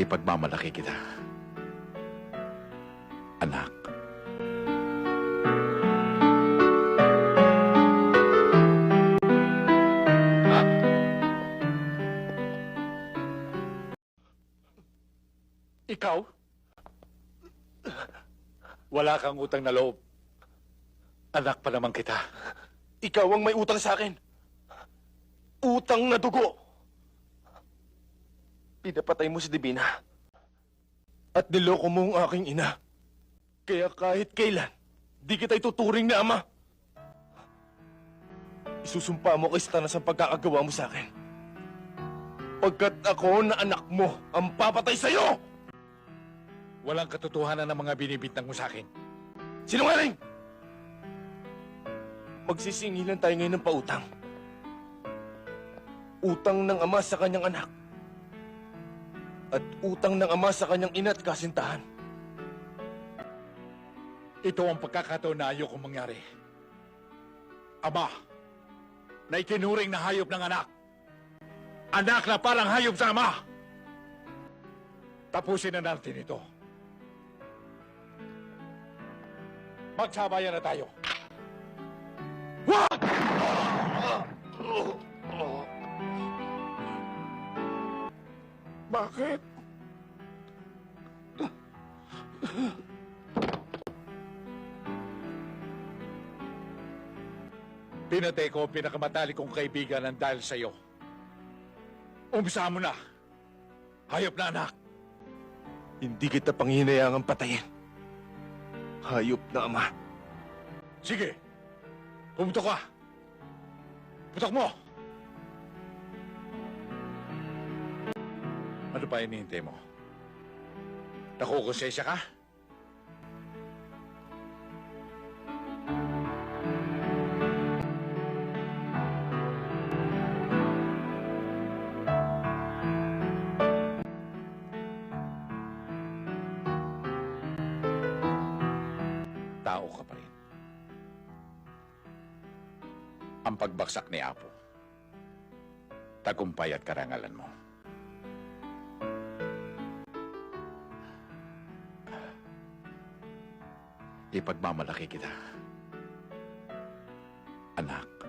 Ipagmamalaki kita. Anak. Ikaw? Wala kang utang na loob. Anak pa naman kita. Ikaw ang may utang sa akin. Utang na dugo. Pinapatay mo si Divina. At niloko mo ang aking ina. Kaya kahit kailan, di kita ituturing na ama. Isusumpa mo kay Stanas ang pagkakagawa mo sa akin. Pagkat ako na anak mo ang papatay sa'yo! Walang katotohanan ng mga binibintang mo sa akin. Sinungaling! Magsisingilan tayo ngayon ng pautang. Utang ng ama sa kanyang anak. At utang ng ama sa kanyang ina at kasintahan. Ito ang pagkakataon na ayokong mangyari. Ama, na itinuring na hayop ng anak. Anak na parang hayop sa ama. Tapusin na natin ito. Magsabayan na tayo. Wag! Bakit? Pinatay ko ang pinakamatali kong kaibigan ng dahil sa'yo. Umpisa mo na. Hayop na anak. Hindi kita panghinayangang patayin. Hayop na ama. Sige. Pumutok ka. Putok mo. Pa inihintay mo? Nakukonsensya ka? Tao ka pa rin. Ang pagbaksak ni Apo. Tagumpay at karangalan mo. Ipagmamalaki kita. Anak.